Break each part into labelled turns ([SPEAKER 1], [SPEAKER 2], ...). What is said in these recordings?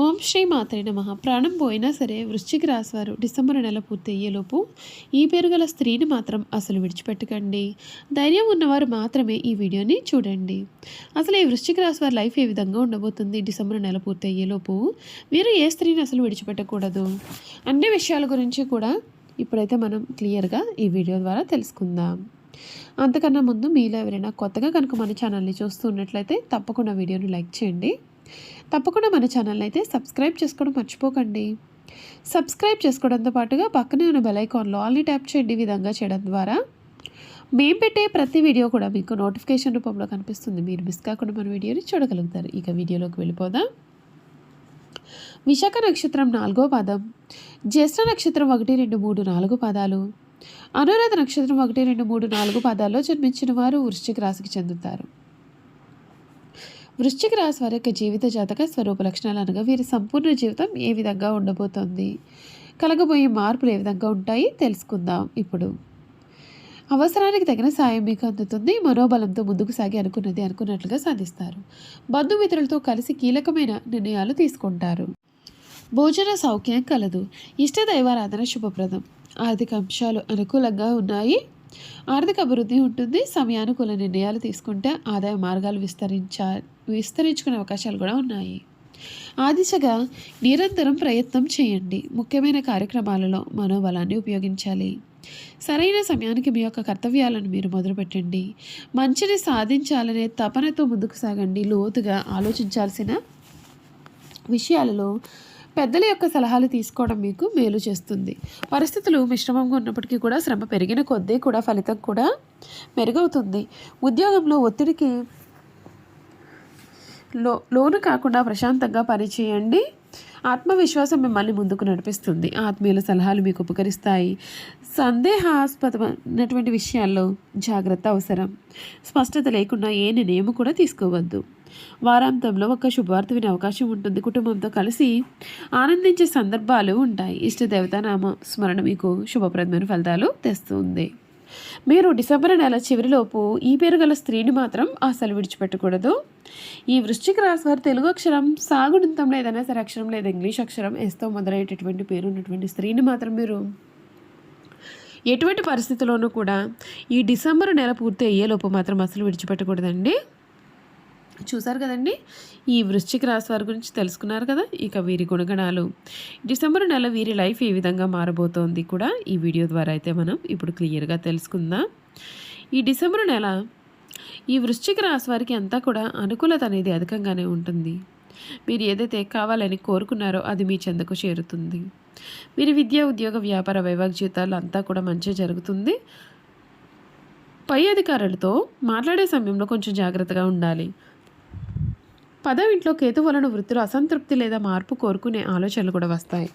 [SPEAKER 1] ఓం శ్రీ మాత్రే నమ. ప్రాణం పోయినా సరే వృశ్చిక రాశి వారు డిసెంబర్ నెల పూర్తయ్యేలోపు ఈ పేరు గల స్త్రీని మాత్రం అసలు విడిచిపెట్టకండి. ధైర్యం ఉన్నవారు మాత్రమే ఈ వీడియోని చూడండి. అసలు ఈ వృశ్చిక రాశి వారి లైఫ్ ఏ విధంగా ఉండబోతుంది డిసెంబర్ నెల పూర్తయ్యేలోపు? మీరు ఏ స్త్రీని అసలు విడిచిపెట్టకూడదు? అన్ని విషయాల గురించి కూడా ఇప్పుడైతే మనం క్లియర్గా ఈ వీడియో ద్వారా తెలుసుకుందాం. అంతకన్నా ముందు మీలో ఎవరైనా కొత్తగా కనుక మన ఛానల్ని చూస్తున్నట్లయితే తప్పకుండా వీడియోని లైక్ చేయండి. తప్పకుండా మన ఛానల్ అయితే సబ్స్క్రైబ్ చేసుకోవడం మర్చిపోకండి. సబ్స్క్రైబ్ చేసుకోవడంతో పాటుగా పక్కనే ఉన్న బెల్ ఐకాన్లో ఆల్ని ట్యాప్ చేయండి విధంగా చేయడం ద్వారా. మేము పెట్టే ప్రతి వీడియో కూడా మీకు నోటిఫికేషన్ రూపంలో కనిపిస్తుంది. మీరు మిస్ కాకుండా మన వీడియోని చూడగలుగుతారు. ఇక వీడియోలోకి వెళ్ళిపోదాం. విశాఖ నక్షత్రం నాలుగో పాదం. జ్యేష్ఠ నక్షత్రం ఒకటి రెండు మూడు నాలుగు పాదాలు. అనురాధ నక్షత్రం ఒకటి రెండు మూడు నాలుగు పాదాల్లో జన్మించిన వారు వృశ్చిక రాశికి చెందుతారు. వృశ్చిక రాశి వారి యొక్క జీవిత జాతక స్వరూప లక్షణాలు అనగా వీరి సంపూర్ణ జీవితం ఏ విధంగా ఉండబోతోంది? కలగబోయే మార్పులు ఏ విధంగా ఉంటాయి? తెలుసుకుందాం ఇప్పుడు. అవసరానికి తగిన సాయం మీకు అందుతుంది. మనోబలంతో ముందుకు సాగి అనుకున్నది అనుకున్నట్లుగా సాధిస్తారు. బంధుమిత్రులతో కలిసి కీలకమైన నిర్ణయాలు తీసుకుంటారు. భోజన సౌఖ్యం కలదు. ఇష్ట దైవారాధన శుభప్రదం. ఆర్థిక అంశాలు అనుకూలంగా ఉన్నాయి. ఆర్థిక అభివృద్ధి ఉంటుంది సమయానుకూల నిర్ణయాలు తీసుకుంటే ఆదాయ మార్గాలు విస్తరించా విస్తరించుకునే అవకాశాలు కూడా ఉన్నాయి. ఆ దిశగా నిరంతరం ప్రయత్నం చేయండి. ముఖ్యమైన కార్యక్రమాలలో మనోబలాన్ని ఉపయోగించాలి. సరైన సమయానికి మీ యొక్క కర్తవ్యాలను మీరు మొదలుపెట్టండి. మంచిని సాధించాలనే తపనతో ముందుకు సాగండి. లోతుగా ఆలోచించాల్సిన విషయాలలో పెద్దల యొక్క సలహాలు తీసుకోవడం మీకు మేలు చేస్తుంది. పరిస్థితులు మిశ్రమంగా ఉన్నప్పటికీ కూడా శ్రమ పెరిగిన కొద్దీ కూడా ఫలితం కూడా మెరుగవుతుంది. ఉద్యోగంలో ఒత్తిడికి లో లోను కాకుండా ప్రశాంతంగా పనిచేయండి ఆత్మవిశ్వాసం మిమ్మల్ని ముందుకు నడిపిస్తుంది. ఆత్మీయుల సలహాలు మీకు ఉపకరిస్తాయి. సందేహాస్పదమైనటువంటి విషయాల్లో జాగ్రత్త అవసరం. స్పష్టత లేకుండా ఏ నిర్ణయం కూడా తీసుకోవద్దు. వారాంతంలో ఒక శుభవార్త వినే అవకాశం ఉంటుంది. కుటుంబంతో కలిసి ఆనందించే సందర్భాలు ఉంటాయి. ఇష్టదేవత నామ స్మరణ మీకు శుభప్రదమైన ఫలితాలు తెస్తుంది. మీరు డిసెంబర్ నెల చివరిలోపు ఈ పేరు గల స్త్రీని మాత్రం అసలు విడిచిపెట్టకూడదు. ఈ వృశ్చిక రాశి వారు తెలుగు అక్షరం సాగుడంతంలో లేదైనా సరే అక్షరం లేదా ఇంగ్లీష్ అక్షరం ఎస్తో మొదలయ్యేటటువంటి పేరు ఉన్నటువంటి స్త్రీని మాత్రం మీరు ఎటువంటి పరిస్థితుల్లోనూ కూడా ఈ డిసెంబర్ నెల పూర్తి అయ్యేలోపు మాత్రం అసలు విడిచిపెట్టకూడదండి. చూసారు కదండి. ఈ వృశ్చిక రాశి వారి గురించి తెలుసుకున్నారు కదా ఇక వీరి గుణగణాలు. డిసెంబర్ నెల వీరి లైఫ్ ఏ విధంగా మారబోతోంది కూడా ఈ వీడియో ద్వారా అయితే మనం ఇప్పుడు క్లియర్గా తెలుసుకుందాం. ఈ డిసెంబర్ నెల ఈ వృశ్చిక రాశి వారికి అంతా కూడా అనుకూలత అనేది అధికంగానే ఉంటుంది. మీరు ఏదైతే కావాలని కోరుకున్నారో అది మీ చెందకు చేరుతుంది. మీరు విద్య ఉద్యోగ వ్యాపార వైవాహిక జీవితాలు అంతా కూడా మంచిగా జరుగుతుంది. పై అధికారులతో మాట్లాడే సమయంలో కొంచెం జాగ్రత్తగా ఉండాలి. పదవింట్లో కేతు వలన వృత్తిలో అసంతృప్తి లేదా మార్పు కోరుకునే ఆలోచనలు కూడా వస్తాయి.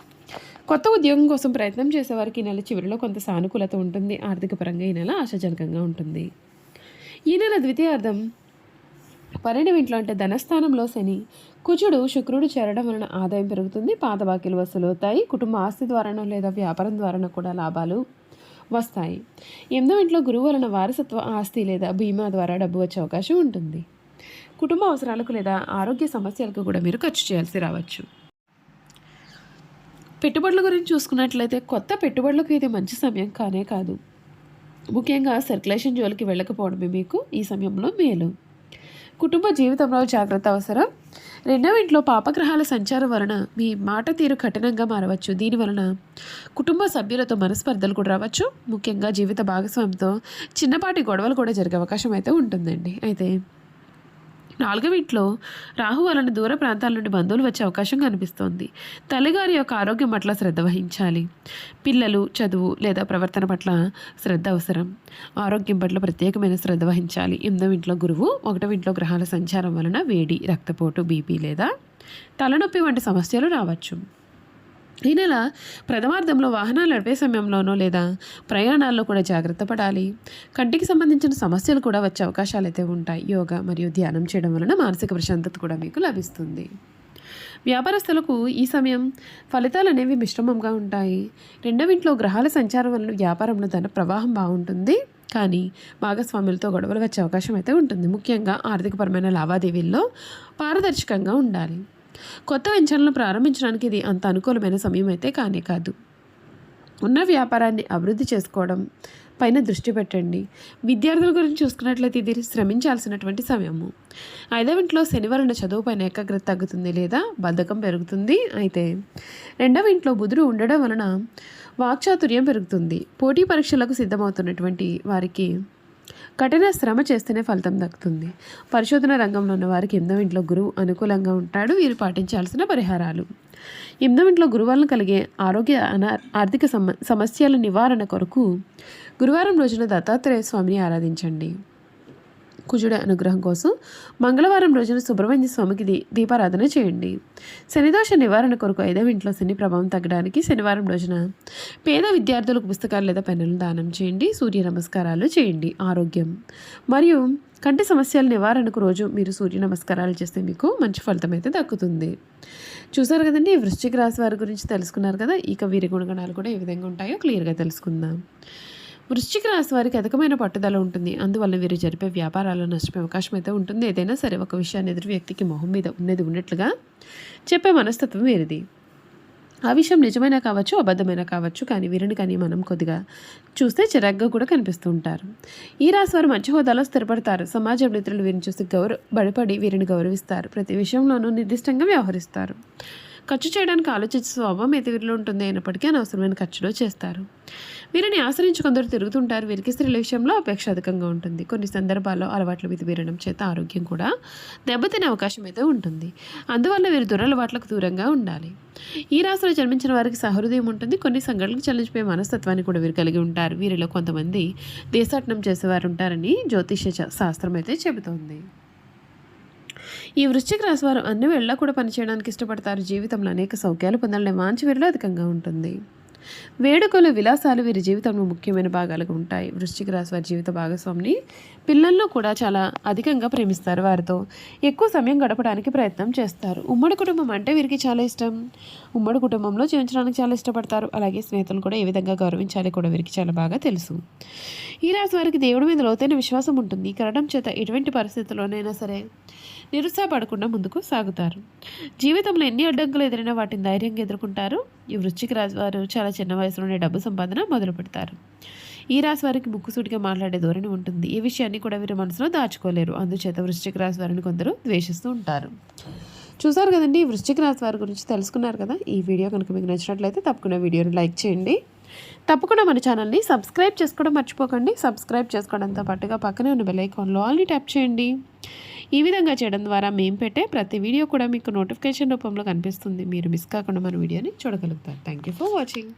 [SPEAKER 1] కొత్త ఉద్యోగం కోసం ప్రయత్నం చేసేవారికి ఈ నెల చివరిలో కొంత సానుకూలత ఉంటుంది. ఆర్థిక పరంగా ఈ నెల ఆశాజనకంగా ఉంటుంది. ఈ నెల ద్వితీయార్థం పన్నెండు ఇంట్లో అంటే ధనస్థానంలో శని. కుజుడు శుక్రుడు చేరడం వలన ఆదాయం పెరుగుతుంది. పాత బాకీలు వసూలవుతాయి. కుటుంబ ఆస్తి ద్వారానో లేదా వ్యాపారం ద్వారానో కూడా లాభాలు వస్తాయి. ఎనిమిదో ఇంట్లో గురువు వలన వారసత్వ ఆస్తి లేదా బీమా ద్వారా డబ్బు వచ్చే అవకాశం ఉంటుంది. కుటుంబ అవసరాలకు లేదా ఆరోగ్య సమస్యలకు కూడా మీరు ఖర్చు చేయాల్సి రావచ్చు. పెట్టుబడుల గురించి చూసుకున్నట్లయితే కొత్త పెట్టుబడులకు ఇది మంచి సమయం కానే కాదు. ముఖ్యంగా సర్క్యులేషన్ జోలికి వెళ్ళకపోవడమే మీకు ఈ సమయంలో మేలు. కుటుంబ జీవితంలో జాగ్రత్త అవసరం. రెండవ ఇంట్లో పాపగ్రహాల సంచారం వలన మీ మాట తీరు కఠినంగా మారవచ్చు. దీని వలన కుటుంబ సభ్యులతో మనస్పర్ధలు కూడా రావచ్చు. ముఖ్యంగా జీవిత భాగస్వామితో చిన్నపాటి గొడవలు కూడా జరిగే అవకాశం అయితే ఉంటుందండి. అయితే నాలుగవ ఇంట్లో రాహు వలన దూర ప్రాంతాల నుండి బంధువులు వచ్చే అవకాశం కనిపిస్తోంది. తల్లిగారి యొక్క ఆరోగ్యం పట్ల శ్రద్ధ వహించాలి. పిల్లలు చదువు లేదా ప్రవర్తన పట్ల శ్రద్ధ అవసరం. ఆరోగ్యం పట్ల ప్రత్యేకమైన శ్రద్ధ వహించాలి. ఎనిమిదవ ఇంట్లో గురువు ఒకటవ ఇంట్లో గ్రహాల సంచారం వలన వేడి రక్తపోటు బీపీ లేదా తలనొప్పి వంటి సమస్యలు రావచ్చు. ఈ నెల ప్రథమార్థంలో వాహనాలు నడిపే సమయంలోనో లేదా ప్రయాణాల్లో కూడా జాగ్రత్త పడాలి. కంటికి సంబంధించిన సమస్యలు కూడా వచ్చే అవకాశాలు అయితే ఉంటాయి. యోగా మరియు ధ్యానం చేయడం వలన మానసిక ప్రశాంతత కూడా మీకు లభిస్తుంది. వ్యాపారస్తులకు ఈ సమయం ఫలితాలు అనేవి మిశ్రమంగా ఉంటాయి. రెండవ ఇంట్లో గ్రహాల సంచారం వలన వ్యాపారంలో ధన ప్రవాహం బాగుంటుంది. కానీ భాగస్వాములతో గొడవలు వచ్చే అవకాశం అయితే ఉంటుంది. ముఖ్యంగా ఆర్థికపరమైన లావాదేవీల్లో పారదర్శకంగా ఉండాలి. కొత్త వెంచర్లను ప్రారంభించడానికి ఇది అంత అనుకూలమైన సమయం అయితే కానే కాదు. ఉన్న వ్యాపారాన్ని అభివృద్ధి చేసుకోవడం పైన దృష్టి పెట్టండి. విద్యార్థుల గురించి చూసుకున్నట్లయితే ఇది శ్రమించాల్సినటువంటి సమయము. ఐదవ ఇంట్లో శనివారం చదువు పైన ఏకాగ్రత తగ్గుతుంది లేదా బద్ధకం పెరుగుతుంది అయితే రెండవ ఇంట్లో బుధుడు ఉండడం వలన వాక్చాతుర్యం పెరుగుతుంది. పోటీ పరీక్షలకు సిద్ధమవుతున్నటువంటి వారికి కఠిన శ్రమ చేస్తేనే ఫలితం దక్కుతుంది. పరిశోధన రంగంలో ఉన్న వారికి ఎనిమిదవ ఇంట్లో గురువు అనుకూలంగా ఉంటాడు. వీరు పాటించాల్సిన పరిహారాలు. ఎనిమిదవ ఇంట్లో గురువు వలన కలిగే ఆరోగ్య అనా ఆర్థిక సమ సమస్యల నివారణ కొరకు గురువారం రోజున దత్తాత్రేయ స్వామిని ఆరాధించండి. కుజుడి అనుగ్రహం కోసం మంగళవారం రోజున సుబ్రహ్మణ్య స్వామికి దీ దీపారాధన చేయండి. శనిదోష నివారణ కొరకు ఐదవ ఇంట్లో శని ప్రభావం తగ్గడానికి శనివారం రోజున పేద విద్యార్థులకు పుస్తకాలు లేదా పెన్నులు దానం చేయండి. సూర్య నమస్కారాలు చేయండి. ఆరోగ్యం. మరియు కంటి సమస్యల నివారణకు రోజు మీరు సూర్య నమస్కారాలు చేస్తే మీకు మంచి ఫలితం అయితే దక్కుతుంది. చూసారు కదండి వృశ్చిక రాశి వారి గురించి తెలుసుకున్నారు కదా ఇక వీరి గుణగణాలు కూడా ఏ విధంగా ఉంటాయో క్లియర్గా తెలుసుకుందాం. వృశ్చిక రాశి వారికి అధికమైన పట్టుదల ఉంటుంది. అందువల్ల వీరు జరిపే వ్యాపారాల్లో నష్టపోయే అవకాశం అయితే ఉంటుంది. ఏదైనా సరే ఒక విషయాన్ని ఎదురు వ్యక్తికి మొహం మీద ఉన్నది ఉన్నట్లుగా చెప్పే మనస్తత్వం వీరిది. ఆ విషయం నిజమైనా కావచ్చు అబద్ధమైనా కావచ్చు కానీ వీరిని కానీ మనం కొద్దిగా చూస్తే చిరాగ్గా కూడా కనిపిస్తూ ఉంటారు. ఈ రాశి వారు మంచి హోదాలో స్థిరపడతారు. సమాజ మిత్రులు వీరిని చూసి గౌరవ బడిపడి వీరిని గౌరవిస్తారు. ప్రతి విషయంలోనూ నిర్దిష్టంగా వ్యవహరిస్తారు. ఖర్చు చేయడానికి ఆలోచించే స్వభావం అయితే వీరిలో ఉంటుంది అయినప్పటికీ అనవసరమైన ఖర్చులో చేస్తారు. వీరిని ఆశ్రయించి కొందరు తిరుగుతుంటారు. వీరికి స్త్రీల విషయంలో అపేక్ష అధికంగా ఉంటుంది. కొన్ని సందర్భాల్లో అలవాట్ల మీద వీరడం చేత ఆరోగ్యం కూడా దెబ్బతినే అవకాశం అయితే ఉంటుంది. అందువల్ల వీరు దురలవాట్లకు దూరంగా ఉండాలి. ఈ రాశిలో జన్మించిన వారికి సహృదయం ఉంటుంది. కొన్ని సంఘటనలకు చలించిపోయే మనస్తత్వాన్ని కూడా వీరు కలిగి ఉంటారు. వీరిలో కొంతమంది దేశాటనం చేసేవారు ఉంటారని జ్యోతిష్య శాస్త్రం అయితే చెబుతోంది. ఈ వృశ్చిక రాశి వారు అన్ని వేళ కూడా పనిచేయడానికి ఇష్టపడతారు. జీవితంలో అనేక సౌఖ్యాలు పొందాలని మాంచి వీరిలో అధికంగా ఉంటుంది. వేడుకలు విలాసాలు వీరి జీవితంలో ముఖ్యమైన భాగాలుగా ఉంటాయి. వృశ్చిక రాశి వారి జీవిత భాగస్వామిని పిల్లల్లో కూడా చాలా అధికంగా ప్రేమిస్తారు వారితో. ఎక్కువ సమయం గడపడానికి ప్రయత్నం చేస్తారు. ఉమ్మడి కుటుంబం అంటే వీరికి చాలా ఇష్టం. ఉమ్మడి కుటుంబంలో జీవించడానికి చాలా ఇష్టపడతారు. అలాగే స్నేహితులు కూడా ఏ విధంగా గౌరవించాలి కూడా వీరికి చాలా బాగా తెలుసు. ఈ రాశి వారికి దేవుడి మీద లోతైన విశ్వాసం ఉంటుంది. కరడం చేత ఎటువంటి పరిస్థితుల్లోనైనా సరే నిరుత్సాహపడకుండా ముందుకు సాగుతారు. జీవితంలో ఎన్ని అడ్డంకులు ఎదురైనా వాటిని ధైర్యంగా ఎదుర్కొంటారు. ఈ వృశ్చిక రాశి వారు చాలా చిన్న వయసులోనే డబ్బు సంపాదన మొదలు పెడతారు ఈ రాశి వారికి ముక్కుసూటిగా మాట్లాడే ధోరణి ఉంటుంది. ఈ విషయాన్ని కూడా వీరు మనసులో దాచుకోలేరు. అందుచేత వృశ్చిక రాశి వారిని కొందరు ద్వేషిస్తూ ఉంటారు. చూసారు కదండి ఈ వృశ్చిక రాశి వారి గురించి తెలుసుకున్నారు కదా? ఈ వీడియో కనుక మీకు నచ్చినట్లయితే తప్పకుండా వీడియోని లైక్ చేయండి. తప్పకుండా మన ఛానల్ని సబ్స్క్రైబ్ చేసుకోవడం మర్చిపోకండి. సబ్స్క్రైబ్ చేసుకోవడంతో పాటుగా పక్కనే ఉన్న బెల్ ఐకాన్లో ఆల్ని ట్యాప్ చేయండి. ఈ విధంగా చేయడం ద్వారా మేము పెట్టే ప్రతి వీడియో కూడా మీకు నోటిఫికేషన్ రూపంలో కనిపిస్తుంది. మీరు మిస్ కాకుండా మన వీడియోని చూడగలుగుతారు. Thank you for watching